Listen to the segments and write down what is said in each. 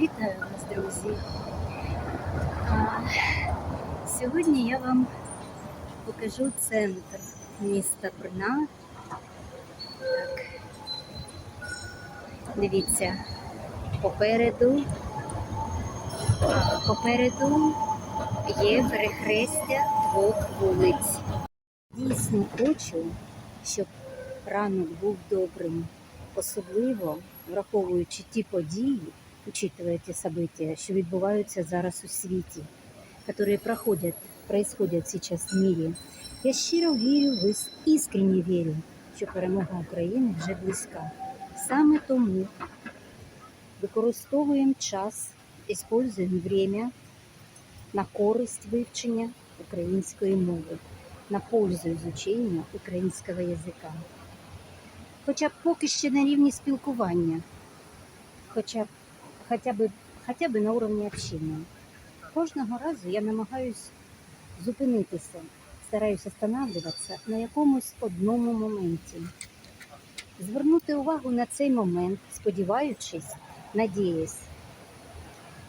Вітаю вас, друзі. Сьогодні я вам покажу центр міста Брна. Так. Дивіться, попереду, попереду є перехрестя двох вулиць. Дійсно хочу, щоб ранок був добрим, особливо враховуючи ті події, учитывая ті события, що відбуваються зараз у світі, які проходять, происходять сейчас в мірі. Я щиро вірю, іскренне вірю, що перемога України вже близька. Саме тому використовуємо час, используємо время на користь вивчення української мови, на пользу изучення українського язика. Хоча б поки ще на рівні спілкування, хоча б хоча б, хоча б на уровні общення. Кожного разу я намагаюсь зупинитися, стараюсь останавливатися на якомусь одному моменті. Звернути увагу на цей момент, сподіваючись, надіясь,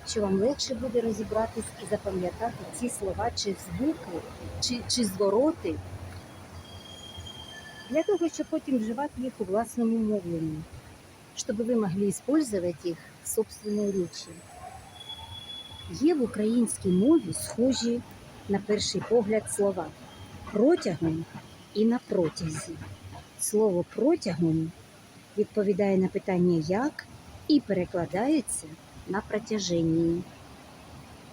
що вам легше буде розібратись і запам'ятати ці слова чи звуки, чи, чи звороти, для того, щоб потім вживати їх у власному мовленні, щоб ви могли использовать їх в собственній речі. Є в українській мові схожі на перший погляд слова протягом і на протязі. Слово протягом відповідає на питання як і перекладається на протяженні.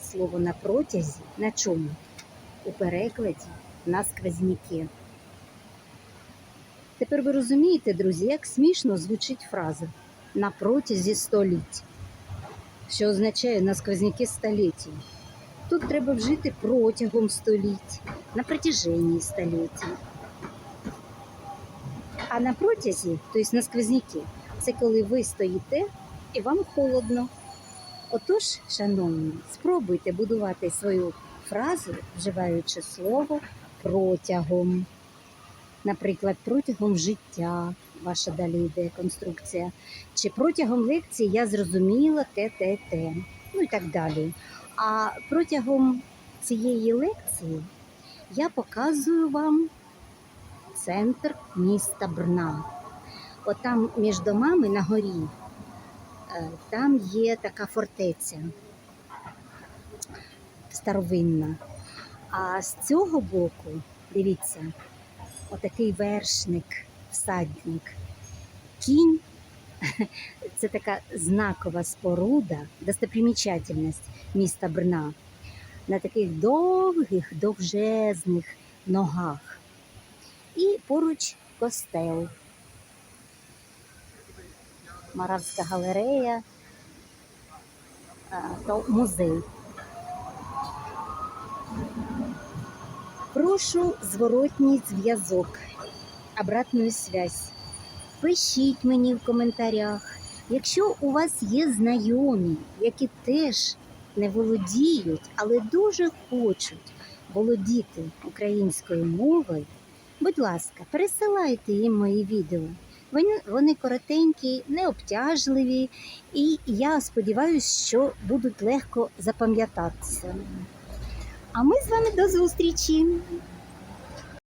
Слово на протязі на чому? У перекладі на сквозняки. Тепер ви розумієте, друзі, як смішно звучить фраза на протязі століть, що означає на сквозняки століть. Тут треба вжити протягом століть, на протяженні століть. А на протязі, тобто на сквозняки, це коли ви стоїте і вам холодно. Отож, шановні, спробуйте будувати свою фразу, вживаючи слово протягом. Наприклад, протягом життя ваша далі йде конструкція, чи протягом лекції я зрозуміла те, те, те, ну і так далі. А протягом цієї лекції я показую вам центр міста Брна. Отам між домами на горі, е, там є така фортеця старовинна. А з цього боку, дивіться, отакий вершник, всадник. Кінь це така знакова споруда, достопримічательність міста Брна на таких довгих, довжезних ногах. І поруч костел. Маравська галерея та музей. Прошу зворотній зв'язок, обратну связь. Пишіть мені в коментарях, якщо у вас є знайомі, які теж не володіють, але дуже хочуть володіти українською мовою, будь ласка, пересилайте їм мої відео. Вони, вони коротенькі, необтяжливі, і я сподіваюся, що будуть легко запам'ятатися. А ми з вами до зустрічі!